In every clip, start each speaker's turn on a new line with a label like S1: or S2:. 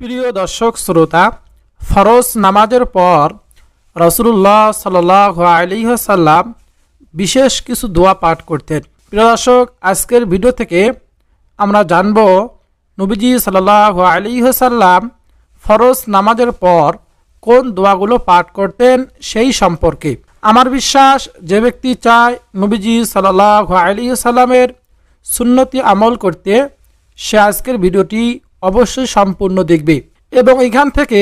S1: প্রিয় দর্শক, শ্রোতা, ফরজ নামাজের পর রসুল্লাহ সাল আলিহাসাল্লাম বিশেষ কিছু দোয়া পাঠ করতেন। প্রিয় দর্শক, আজকের ভিডিও থেকে আমরা জানব নবীজি সাল্লাহ আলিহাসাল্লাম ফরজ নামাজের পর কোন দোয়াগুলো পাঠ করতেন সেই সম্পর্কে। আমার বিশ্বাস, যে ব্যক্তি চায় নবীজি সাল্লাহ আলিহাসাল্লামের সুন্নতি আমল করতে, সে আজকের ভিডিওটি অবশ্যই সম্পূর্ণ দেখবে। এবং এখান থেকে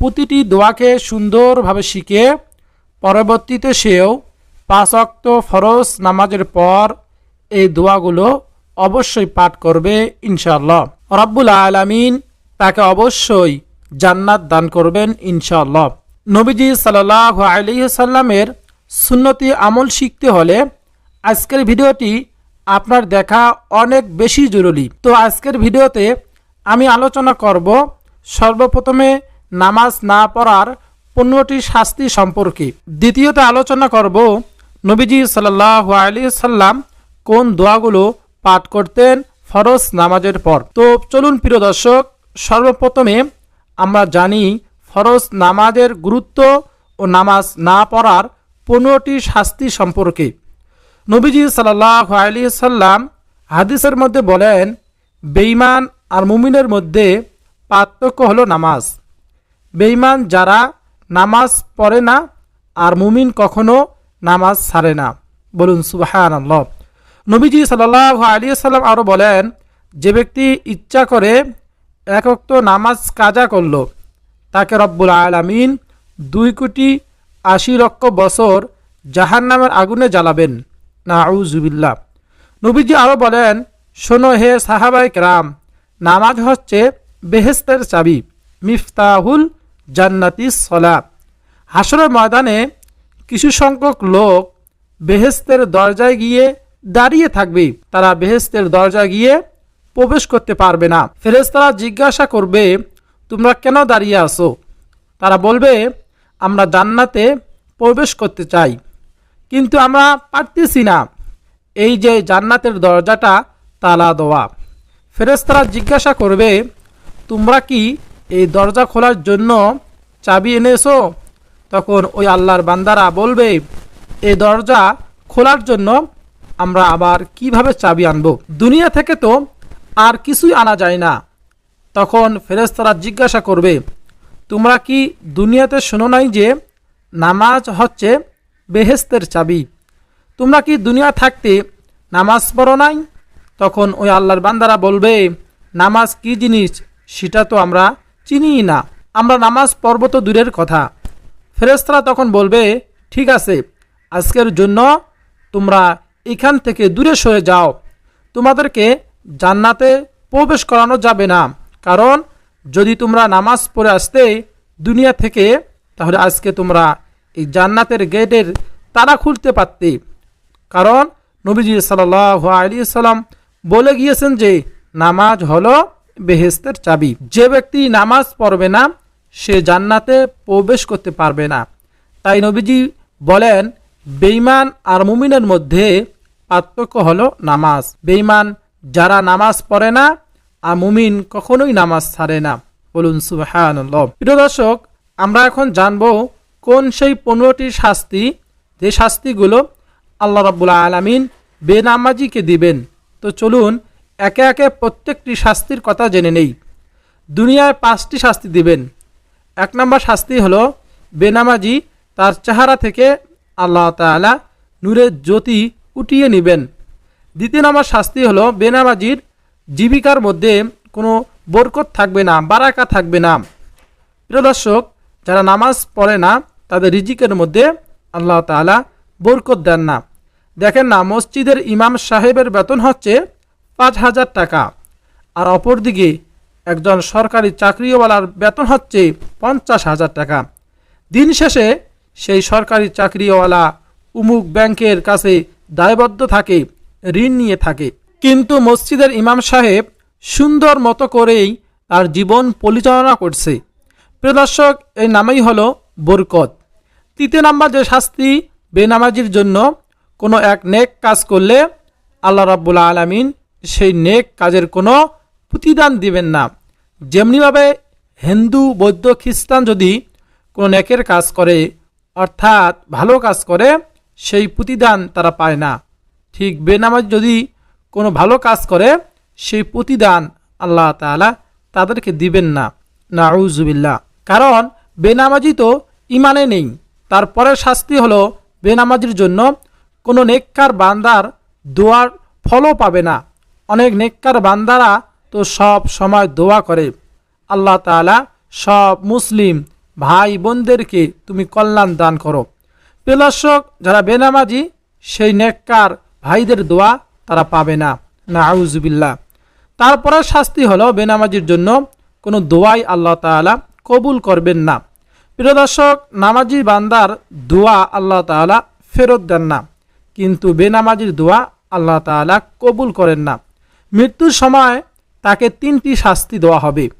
S1: প্রতিটি দোয়াকে সুন্দরভাবে শিখে পরবর্তীতে সেও পাঁচ অক্ত ফরজ নামাজের পর এই দোয়াগুলো অবশ্যই পাঠ করবে ইনশাআল্লাহ। রব্বুল আলামিন তাকে অবশ্যই জান্নাত দান করবেন ইনশাআল্লাহ। নবীজি সাল্লাহ আলিহাল্লামের সুন্নতি আমল শিখতে হলে আজকের ভিডিওটি আপনার দেখা অনেক বেশি জরুরি। তো আজকের ভিডিওতে আমি আলোচনা করব সর্বপ্রথমে নামাজ না পড়ার পনেরোটি শাস্তি সম্পর্কে। দ্বিতীয়তে আলোচনা করব নবীজি সাল্লাহ আলী সাল্লাম কোন দোয়াগুলো পাঠ করতেন ফরজ নামাজের পর। তো চলুন প্রিয় দর্শক, সর্বপ্রথমে আমরা জানি ফরজ নামাজের গুরুত্ব ও নামাজ না পড়ার পনেরোটি শাস্তি সম্পর্কে। নবীজি সাল্লাহ আলী সাল্লাম হাদিসের মধ্যে বলেন বেইমান আর মুমিনের মধ্যে পার্থক্য হলো নামাজ। বেইমান যারা নামাজ পড়ে না, আর মুমিন কখনো নামাজ ছাড়ে না। বলুন সুবাহান আল্লাহ নবীজি সাল্লাহ আলী সাল্লাম আরও বলেন, যে ব্যক্তি ইচ্ছা করে একক্ত নামাজ কাজা করল, তাকে রব্বুল আলামিন দুই কোটি আশি লক্ষ বছর জাহান নামের আগুনে জ্বালাবেন। না আউজুবিল্লা নবীজি আরও বলেন, শোনো হে সাহাবাই রাম নামাজ হচ্ছে বেহেস্তের চাবি, মিফতাহুল জান্নাতি সলা। হাসরের ময়দানে কিছু সংখ্যক লোক বেহেস্তের দরজায় গিয়ে দাঁড়িয়ে থাকবে। তারা বেহেস্তের দরজা গিয়ে প্রবেশ করতে পারবে না। ফেরেস্তারা জিজ্ঞাসা করবে, তোমরা কেন দাঁড়িয়ে আসো তারা বলবে, আমরা জান্নাতে প্রবেশ করতে চাই, কিন্তু আমরা পারতেছি না। এই যে জান্নাতের দরজাটা তালা দেওয়া। ফেরেস্তারা জিজ্ঞাসা করবে, তোমরা কি এই দরজা খোলার জন্য চাবি এনেছো? তখন ওই আল্লাহর বান্দারা বলবে, এই দরজা খোলার জন্য আমরা আবার কীভাবে চাবি আনব? দুনিয়া থেকে তো আর কিছুই আনা যায় না। তখন ফেরেস্তারা জিজ্ঞাসা করবে, তোমরা কি দুনিয়াতে শোনো নাই যে নামাজ হচ্ছে বেহেস্তের চাবি? তোমরা কি দুনিয়া থাকতে নামাজ পড়ো নাই? তখন ওই আল্লাহর বান্দারা বলবে, নামাজ কি জিনিস? সেটা তো আমরা চিনিই না। আমরা নামাজ পড়ব তো দূরের কথা। ফেরেস্তারা তখন বলবে, ঠিক আছে, আজকের জন্য তোমরা এখান থেকে দূরে সরে যাও। তোমাদেরকে জান্নাতে প্রবেশ করানো যাবে না। কারণ যদি তোমরা নামাজ পড়ে আসতে দুনিয়া থেকে, তাহলে আজকে তোমরা এই জান্নাতের গেটের তারা খুলতে পারতে। কারণ নবীজি সাল আলী সাল্লাম বলে গিয়েছেন যে, নামাজ হলো বেহেস্তের চাবি। যে ব্যক্তি নামাজ পড়বে না, সে জান্নাতে প্রবেশ করতে পারবে না। তাই নবীজি বলেন বেইমান আর মুমিনের মধ্যে পার্থক্য হলো নামাজ। বেইমান যারা নামাজ পড়ে না, আর মুমিন কখনোই নামাজ ছাড়ে না। বলুন সুবাহান প্রিয় দর্শক, আমরা এখন জানব কোন সেই পনেরোটি শাস্তি, যে শাস্তিগুলো আল্লাহ রাবুল্লাহ আলমিন বেনামাজিকে দিবেন। তো চলুন, একে একে প্রত্যেকটি শাস্তির কথা জেনে নেই। দুনিয়ায় পাঁচটি শাস্তি দিবেন। এক নম্বর শাস্তি হলো, বেনামাজি তার চেহারা থেকে আল্লাহ তালা নূরের জ্যোতি উঠিয়ে নেবেন। দ্বিতীয় নম্বর শাস্তি হলো, বেনামাজির জীবিকার মধ্যে কোনো বরকত থাকবে না, বারাকা থাকবে না। প্রিয় দর্শক, যারা নামাজ পড়ে না, তাদের রিজিকের মধ্যে আল্লাহ তালা বরকত দেন না। দেখেন না, মসজিদের ইমাম সাহেবের বেতন হচ্ছে পাঁচ হাজার টাকা। আর অপরদিকে একজন সরকারি চাকরিওয়ালার বেতন হচ্ছে পঞ্চাশ হাজার টাকা। দিন শেষে সেই সরকারি চাকরিওয়ালা উমুক ব্যাংকের কাছে দায়বদ্ধ থাকে, ঋণ নিয়ে থাকে। কিন্তু মসজিদের ইমাম সাহেব সুন্দর মতো করেই তার জীবন পরিচালনা করছে। প্রদর্শক, এই নামেই হলো বরকত। তৃতীয় নাম্বার যে শাস্তি বেনামাজির জন্য কোনো এক নেক কাজ করলে আল্লাহ রাব্বুল আলমিন সেই নেক কাজের কোনো প্রতিদান দিবেন না। যেমনিভাবে হিন্দু, বৌদ্ধ, খ্রিস্টান যদি কোনো নেকের কাজ করে, অর্থাৎ ভালো কাজ করে, সেই প্রতিদান তারা পায় না। ঠিক বেনামাজ যদি কোনো ভালো কাজ করে, সেই প্রতিদান আল্লাহ তাআলা তাদেরকে দিবেন না। নাউজুবিল্লাহ। কারণ বেনামাজি তো ইমানে নেই। তারপরে শাস্তি হলো বেনামাজির জন্য কোনো নেককার বান্দার দোয়ার ফলও পাবে না। অনেক নেককার বান্দারা তো সব সময় দোয়া করে। আল্লাহ তাআলা সব মুসলিম ভাই বোনদেরকে তুমি কল্যাণ দান করো। প্রিয়দর্শক যারা বেনামাজি, সেই নেককার ভাইদের দোয়া তারা পাবে না। না আউজুবিল্লাহ তারপরে শাস্তি হলো বেনামাজির জন্য কোনো দোয়াই আল্লাহ তাআলা কবুল করবেন না। প্রিয় দর্শক, নামাজি বান্দার দোয়া আল্লাহ তাআলা ফেরত দেন না। কিন্তু বেনামাজির দোয়া আল্লাহ তাআলা কবুল করেন না। মৃত্যুর সময় তাকে তিনটি শাস্তি দেওয়া হবে।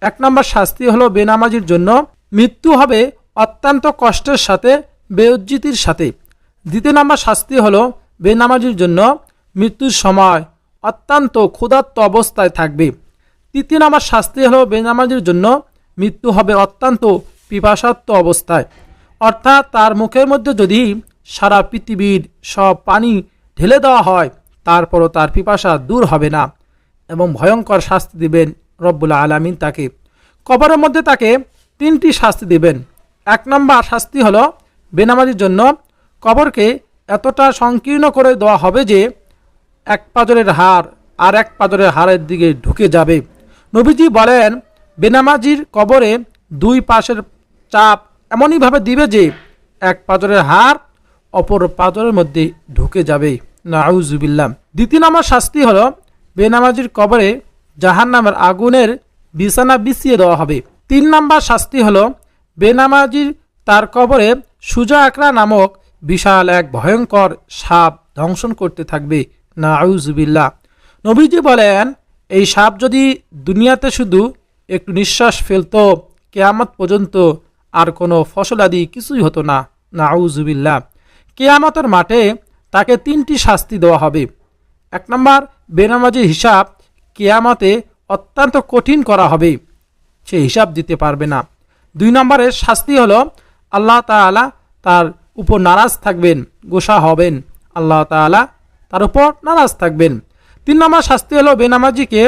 S1: এক নম্বর শাস্তি হলো বেনামাজির জন্য মৃত্যু হবে অত্যন্ত কষ্টের সাথে, বেউজ্জিতির সাথে। দ্বিতীয় নম্বর শাস্তি হলো বেনামাজির জন্য মৃত্যুর সময় অত্যন্ত ক্ষুধার্ত অবস্থায় থাকবে। তৃতীয় নম্বর শাস্তি হলো বেনামাজির জন্য মৃত্যু হবে অত্যন্ত পিপাসাত্ম অবস্থায়। অর্থাৎ তার মুখের মধ্যে যদি সারা পৃথিবীর সব পানি ঢেলে দেওয়া হয়, তারপরও তার পিপাসা দূর হবে না এবং ভয়ঙ্কর শাস্তি দিবেন রব্বুল আলামিন তাকে। কবরের মধ্যে তাকে তিনটি শাস্তি দিবেন। এক নম্বর শাস্তি হলো বেনামাজির জন্য কবরকে এতটা সংকীর্ণ করে দেওয়া হবে যে এক পাজরের হাড় আর এক পাজরের হাড়ের দিকে ঢুকে যাবে। নবীজি বলেন, বেনামাজির কবরে দুই পাশের চাপ এমনইভাবে দিবে যে এক পাজরের হাড় অপর পাথরের মধ্যে ঢুকে যাবে। নাউজুবিল্লাম দ্বিতীয় নম্বর শাস্তি হলো, বেনামাজির কবরে জাহান নামের আগুনের বিছানা বিছিয়ে দেওয়া হবে। তিন নম্বর শাস্তি হলো, বেনামাজির তার কবরে সুজা আকরা নামক বিশাল এক ভয়ঙ্কর সাপ ধ্বংসন করতে থাকবে। না আউজবিল্লা নবীজি বলেন, এই সাপ যদি দুনিয়াতে শুধু একটু নিঃশ্বাস ফেলতো, কেয়ামত পর্যন্ত আর কোনো ফসলাদি কিছুই হতো না। না আউজবিল্লা কেয়ামতের মাঠে তাকে তিনটি শাস্তি দেওয়া হবে। এক নম্বর বেনামাজির হিসাব কেয়ামতে অত্যন্ত কঠিন করা হবে। সে হিসাব দিতে পারবে না। দুই নম্বরের শাস্তি হলো, আল্লাহ তাআলা তার উপর নারাজ থাকবেন, গোসা হবেন। আল্লাহ তাআলা তার উপর নারাজ থাকবেন। তিন নম্বর শাস্তি হলো, বেনামাজিকে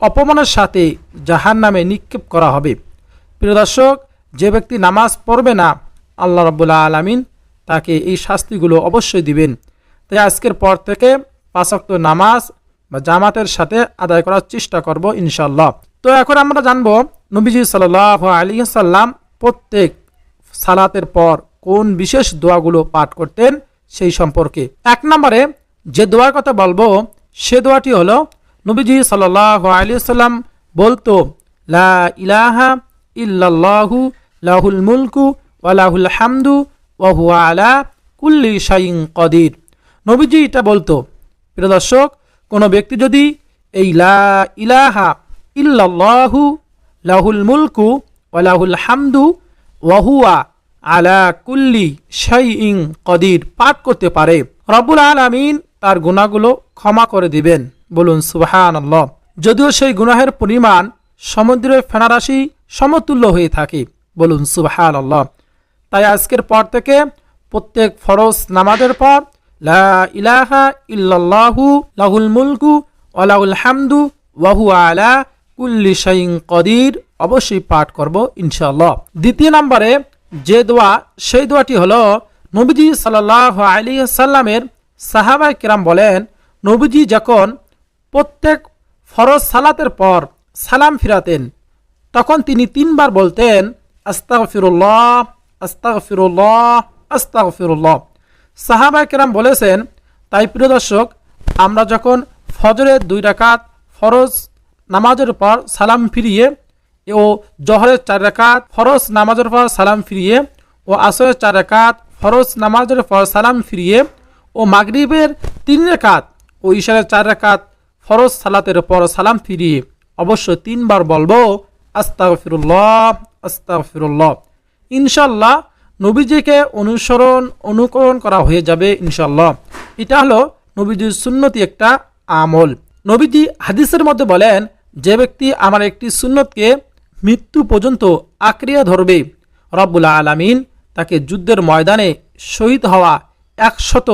S1: অপমানের সাথে জাহান নামে নিক্ষেপ করা হবে। প্রিয় দর্শক, যে ব্যক্তি নামাজ পড়বে না, আল্লাহ রব্বুল্লাহ আলমিন তাকে এই শাস্তিগুলো অবশ্যই দিবেন। তাই আজকের পর থেকে পাঁচক্ত নামাজ বা জামাতের সাথে আদায় করার চেষ্টা করব ইনশাল্লাহ তো এখন আমরা জানব নবীজি সাল আলী সাল্লাম প্রত্যেক সালাতের পর কোন বিশেষ দোয়াগুলো পাঠ করতেন সেই সম্পর্কে। এক নম্বরে যে দোয়ার কথা বলব, সে দোয়াটি হলো, নবীজি সাল আলী সাল্লাম বলতো, লা ইলাহা ইল্লাল্লাহু লাহুল মুলকু ওয়ালাহুল হামদু ওয়াহু আলা কুল্লি শাইং কদির। নবীজি এটা বলতো, প্রিয় দর্শক, কোনো ব্যক্তি যদি এই লা ইলাহা ইল্লাল্লাহু লাহুল মুলকু ওয়ালাহুল হামদু ওয়াহুয়া আলা কুল্লি শাইইং কদির পাঠ করতে পারে, রব্বুল আলামিন তার গুণাগুলো ক্ষমা করে দিবেন। বলুন সুবহান যদিও সেই গুনাহের পরিমাণ সমুদ্রের ফেনারাশি সমতুল্য হয়ে থাকে, বলুন সুবহান আল্লাহ তাই আজকের পর থেকে প্রত্যেক ফরজ নামাজের পর লা ইলাহা ইল্লাল্লাহু লাহুল মুলকু ওয়ালাহুল হামদু ওয়াহু আলা কুল্লি শাইং কদির। অবশ্যই পাঠ করব ইনশাআল্লাহ। দ্বিতীয় নম্বরে যে দোয়া, সেই দোয়াটি হলো নবীজি সাল্লাহ আলী সাল্লামের সাহাবাই কিরাম বলেন, নবীজি যখন প্রত্যেক ফরজ সালাতের পর সালাম ফিরাতেন, তখন তিনি তিনবার বলতেন আস্তাগ ফিরুল্লাহ আস্তাগ ফিরুল্লাহ আস্তাগ সাহাবাই কেরাম বলেছেন, তাই প্রিয় দর্শক, আমরা যখন ফজরের দুই রাকাত ফরজ নামাজের পর সালাম ফিরিয়ে ও জহরের চার রাকাত ফরজ নামাজের পর সালাম ফিরিয়ে ও আসরের চার রাকাত ফরজ নামাজের পর সালাম ফিরিয়ে ও মাগরিবের তিন রেখাত ও ইশারের চার রেখাত ফরজ সালাতের পর সালাম ফিরিয়ে, অবশ্য তিনবার বলব আস্তাগ ফিরুল্লাহ আস্তাগ ফিরুল্লাহ ইনশাল্লাহ নবীজিকে অনুসরণ, অনুকরণ করা হয়ে যাবে ইনশাল্লাহ। এটা হলো নবীজির সুন্নতি একটা আমল। নবীজি হাদিসের মধ্যে বলেন, যে ব্যক্তি আমার একটি সুন্নতকে মৃত্যু পর্যন্ত আক্রিয়া ধরবে, রব্বুল আলামিন তাকে যুদ্ধের ময়দানে শহীদ হওয়া একশত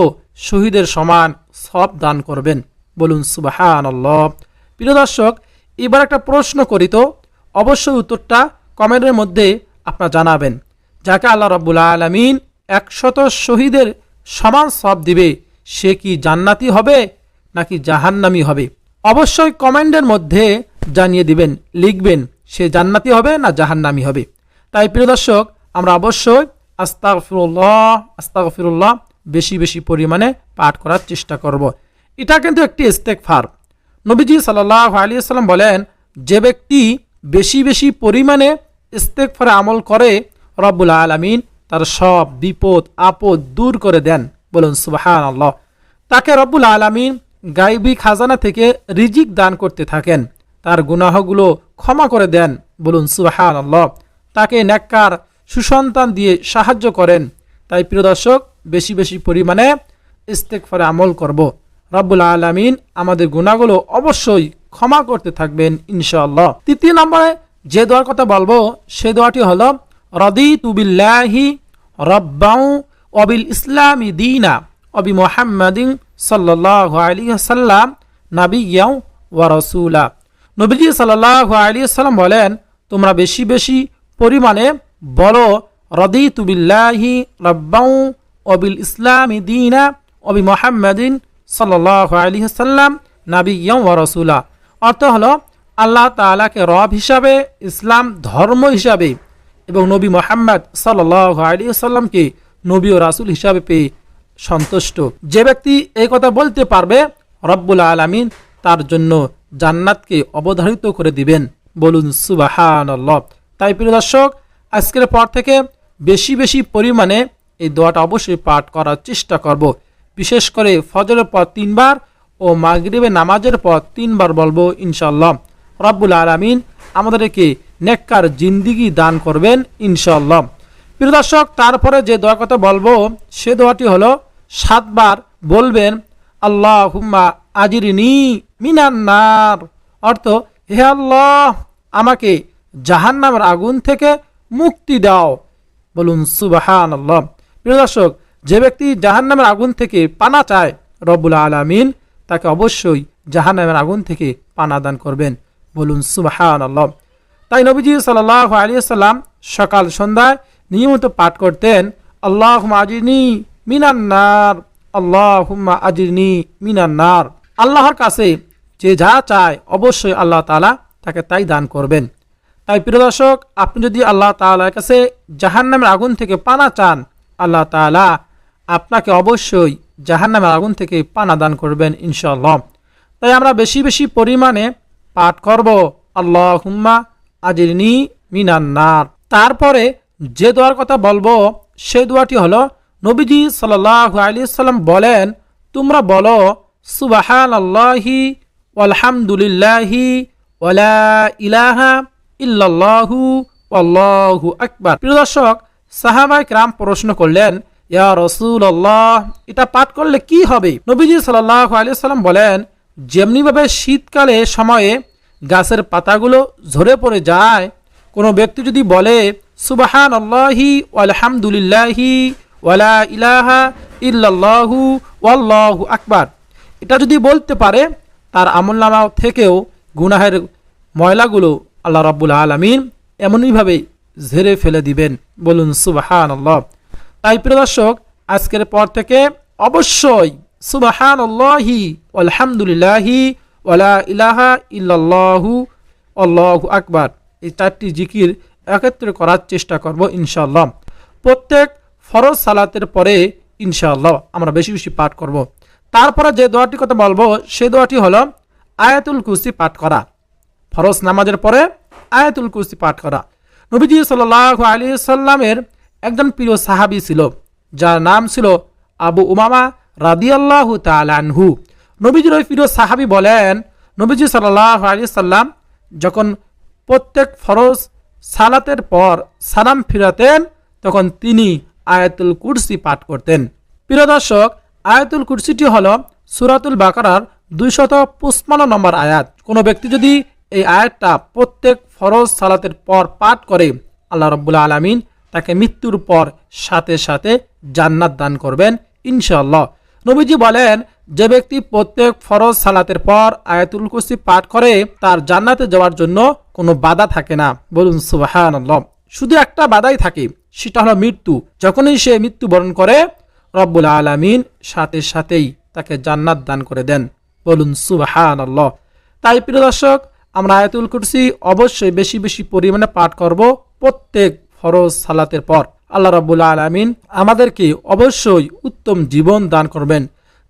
S1: শহীদের সমান সব দান করবেন। বলুন সুবাহান প্রিয় দর্শক, এবার একটা প্রশ্ন করি তো। অবশ্যই উত্তরটা কমেন্টের মধ্যে আপনারা জানাবেন। যাকে আল্লাহ রব্বুল আলমিন একশত শহীদের সমান সব দিবে, সে কি জান্নাতি হবে নাকি জাহান্নামি হবে? অবশ্যই কমেন্টের মধ্যে জানিয়ে দিবেন, লিখবেন সে জান্নাতি হবে না জাহান্নামি হবে। তাই প্রিয় দর্শক, আমরা অবশ্যই আস্তাক ফিরুল্লাহ বেশি বেশি পরিমাণে পাঠ করার চেষ্টা করব। এটা কিন্তু একটি স্টেক ইস্তেকফার নবীজি সাল্লাহ আলী সাল্লাম বলেন, যে ব্যক্তি বেশি বেশি পরিমাণে ইস্তেকফারে আমল করে, রব্বুল আলমিন তার সব বিপদ, আপদ দূর করে দেন। বলুন সুবাহান আল্লাহ তাকে রব্বুল আলমিন গাইবী খাজানা থেকে রিজিক দান করতে থাকেন। তার গুনাহগুলো ক্ষমা করে দেন। বলুন সুবাহান আল্লাহ তাকে ন্যাক্কার সুসন্তান দিয়ে সাহায্য করেন। তাই, প্রিয় দর্শক, বেশি বেশি পরিমাণে ইস্তেকফারে আমল করব। রব্বুল আলমিন আমাদের গুণাগুলো অবশ্যই ক্ষমা করতে থাকবেন, ইনশাআল্লাহ। তৃতীয় নম্বরে যে দোয়ার কথা বলব, সে দোয়াটি হলো রদি তুবিল্লাহি রব্বাউ অবিল ইসলামী দিনা অবি মোহাম্মদিন সাল্লাহ আলী সাল্লাম নাবিয়াউ ওয়া রসুলা। নবীজি সাল্লাহ আলী সাল্লাম বলেন, তোমরা বেশি বেশি পরিমাণে বলো রদি তুবিল্লাহি রব্বাউ অবিল ইসলামী দিনা অবি মোহাম্মদিন সাল্লাহ আলী সাল্লাম নাবিয়াউ ওয়া রসুলা। অর্থ হলো আল্লাহ তালাকে রব হিসাবে, ইসলাম ধর্ম হিসাবে এবং নবী মোহাম্মদ সাল্লাহ আলী সাল্লামকে নবী ও রাসুল হিসাবে পেয়ে সন্তুষ্ট। যে ব্যক্তি এই কথা বলতে পারবে, রব্বুল আলমিন তার জন্য জান্নাতকে অবধারিত করে দিবেন। বলুন সুবাহান তাই প্রিয় দর্শক, আজকের পর থেকে বেশি বেশি পরিমাণে এই দোয়াটা অবশ্যই পাঠ করার চেষ্টা করব। বিশেষ করে ফজরের পর তিনবার ও মাগরিবে নামাজের পর তিনবার বলব ইনশাল্লাহ রব্বুল আলমিন আমাদেরকে নেককার জিন্দিগি দান করবেন ইনশাল্লাহ প্রিয় দর্শক, তারপরে যে দোয়া কথা বলব, সে দোয়াটি হলো, সাতবার বলবেন আল্লাহ হুম্মা আজিরিনি মিনান্নার অর্থ, হে আল্লাহ, আমাকে জাহান্নামের আগুন থেকে মুক্তি দাও। বলুন সুবাহান আল্লাহ প্রিয় দর্শক, যে ব্যক্তি জাহান্নামের আগুন থেকে পানা চায়, রব্বুল আলমিন তাকে অবশ্যই জাহান্নামের আগুন থেকে পানা দান করবেন। বলুন সুবাহান আল্লাহ তাই নবীজি সাল্লাহ আলিয়াল্লাম সকাল সন্ধ্যায় নিয়মিত পাঠ করতেন আল্লাহ আজিনি মিনান্নার আল্লাহ আজিনি মিনান্নার আল্লাহর কাছে যে যা চায় অবশ্যই আল্লাহ তালা তাকে তাই দান করবেন। তাই প্রিয় দর্শক, আপনি যদি আল্লাহ তালার কাছে জাহান্নামের আগুন থেকে পানা চান, আল্লাহ তালা আপনাকে অবশ্যই জাহান্নামের আগুন থেকে পানা দান করবেন ইনশাল্লাহ তাই আমরা বেশি বেশি পরিমাণে পাঠ করব। আল্লাহ হুম্মা আজিরনি মিনান্নার তারপরে যে দোয়ার কথা বলব সে দোয়াটি হলো, নবীজি সাল্লাহ আলি সাল্লাম বলেন, তোমরা বলো সুবাহান আল্লাহি আলহামদুলিল্লাহি ওয়ালা ইলাহা ইল্লাল্লাহু আল্লাহু আকবার। প্রিয় দর্শক সাহাবাই রাম প্রশ্ন করলেন, ইয়া রসুল আল্লাহ এটা পাঠ করলে কি হবে? নবীজি সাল্লাহ আলি সাল্লাম বলেন, যেমনিভাবে শীতকালে সময়ে গাছের পাতাগুলো ঝরে পড়ে যায়। কোনো ব্যক্তি যদি বলে সুবাহান আল্লাহি আলহামদুলিল্লাহি ওয়ালা ইলাহা ইল্লাল্লাহু ওয়াল্লাহু আকবার। এটা যদি বলতে পারে, তার আমলনামা থেকেও গুনাহের ময়লাগুলো আল্লাহ রাব্বুল আলমিন এমনইভাবে ঝেড়ে ফেলে দিবেন। বলুন সুবাহান আল্লাহ তাই প্রিয় দর্শক, আজকের পর থেকে অবশ্যই সুবাহান আল্লাহি আলহামদুলিল্লাহি ওয়ালা ইলাহা ইল্লাল্লাহু, আল্লাহু আকবার। এই চারটি জিকির একত্রে করার চেষ্টা করব ইনশাল্লাহ প্রত্যেক ফরজ সালাতের পরে ইনশাআল্লাহ আমরা বেশি বেশি পাঠ করব। তারপরে যে দোয়াটি কথা বলব সে দোয়াটি হলো আয়াতুল কুস্তি পাঠ করা। ফরজ নামাজের পরে আয়াতুল কুস্তি পাঠ করা। নবীজি সাল্লাহ আলী সাল্লামের একজন প্রিয় সাহাবি ছিল, যার নাম ছিল আবু উমামা রাদিয়াল্লাহ তালানহু নবীজির ওই প্রিয় সাহাবি বলেন, নবীজি সাল্লাহ আলী সাল্লাম যখন প্রত্যেক ফরজ সালাতের পর সালাম ফিরাতেন, তখন তিনি আয়াতুল কুরসি পাঠ করতেন। প্রিয় দর্শক, আয়াতুল কুরসিটি হল সুরাতুল বাকারার দুইশত পুষ্পান্ন নম্বর আয়াত। কোনো ব্যক্তি যদি এই আয়াতটা প্রত্যেক ফরজ সালাতের পর পাঠ করে, আল্লাহ রব্বুল্লা আলমিন তাকে মৃত্যুর পর সাথে সাথে জান্নাত দান করবেন, ইনশাআল্লাহ। নবীজি বলেন, যে ব্যক্তি প্রত্যেক ফরজ সালাতের পর আয়াতুল কুসি পাঠ করে, তার জান্নাতে যাওয়ার জন্য কোনো বাধা থাকে না। বলুন সুবাহান শুধু একটা বাধাই থাকে, সেটা হলো মৃত্যু। যখনই সে মৃত্যুবরণ করে, রব্বুল আলমিন সাথে সাথেই তাকে জান্নাত দান করে দেন। বলুন সুবাহান তাই প্রিয় দর্শক, আমরা আয়াতুল কুরসি অবশ্যই বেশি বেশি পরিমাণে পাঠ করব প্রত্যেক ফরজ সালাতের পর। আল্লাহ রাবুল আলমিন আমাদেরকে অবশ্যই উত্তম জীবন দান করবেন,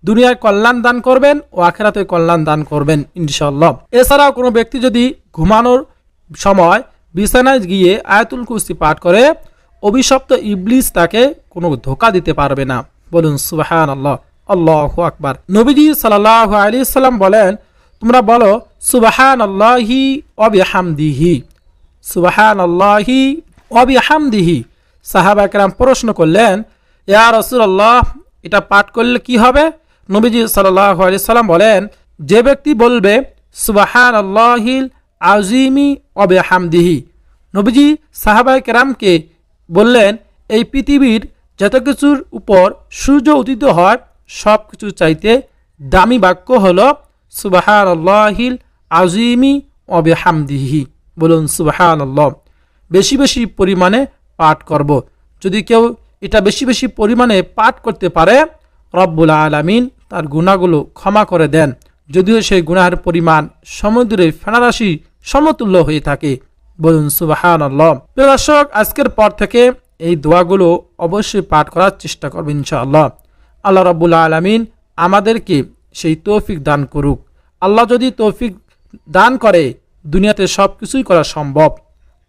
S1: দুনিয়ায় কল্যাণ দান করবেন ও আখেরাতে কল্যাণ দান করবেন ইনশাল্লাহ এছাড়াও কোনো ব্যক্তি যদি ঘুমানোর সময় বিছানায় গিয়ে আয়াতুল কুস্তি পাঠ করে, অভিশপ্ত ইবলিস তাকে কোনো ধোকা দিতে পারবে না। বলুন সুবাহান আল্লাহ আল্লাহ আকবার। নবীজি সাল্লাহ আলী সাল্লাম বলেন, তোমরা বলো সুবাহান আল্লাহি অবিহামদিহি সুবাহান আল্লাহি অবিহামদিহি সাহাবা একরাম প্রশ্ন করলেন, ইয়া রসুল্লাহ এটা পাঠ করলে কি হবে? নবীজি সাল্লাম বলেন, যে ব্যক্তি বলবে সুবাহান আল্লাহিল আজিমি অবে হামদিহি নবীজি সাহাবাই কেরামকে বললেন, এই পৃথিবীর যত কিছুর উপর সূর্য উদিত হয় সব কিছু চাইতে দামি বাক্য হল সুবাহান আল্লাহিল আজিমি অবে হামদিহি বলুন সুবাহান আল্লাহ বেশি বেশি পরিমাণে পাঠ করব। যদি কেউ এটা বেশি বেশি পরিমাণে পাঠ করতে পারে, রব্বুল আলমিন তার গুণাগুলো ক্ষমা করে দেন। যদিও সেই গুণার পরিমাণ সমুদ্রে ফেনারাশি সমতুল্য হয়ে থাকে। বলুন সুবাহান প্রিয় দর্শক, আজকের পর থেকে এই দোয়াগুলো অবশ্যই পাঠ করার চেষ্টা করবেন ইনশাআল্লাহ। আল্লাহ রব্বুল আলমিন আমাদেরকে সেই তৌফিক দান করুক। আল্লাহ যদি তৌফিক দান করে, দুনিয়াতে সব কিছুই করা সম্ভব।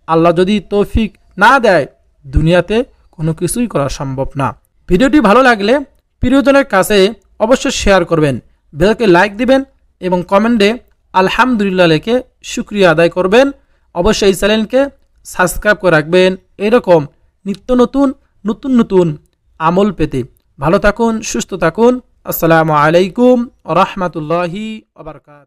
S1: আল্লাহ যদি তৌফিক না দেয় দুনিয়াতে কোনো কিছুই করা সম্ভব না। ভিডিওটি ভালো লাগলে প্রিয়জনের কাছে অবশ্যই শেয়ার করবেন ভিডিওকে লাইক দিবেন এবং কমেন্টে আলহামদুলিল্লাহ লেখে শুক্রিয়া আদায় করবেন। অবশ্যই এই চ্যানেলকে সাবস্ক্রাইব করে রাখবেন। এরকম নিত্য নতুন নতুন নতুন আমল পেতে। ভালো থাকুন, সুস্থ থাকুন। আসসালামু আলাইকুম রহমতুল্লাহি আবরকাত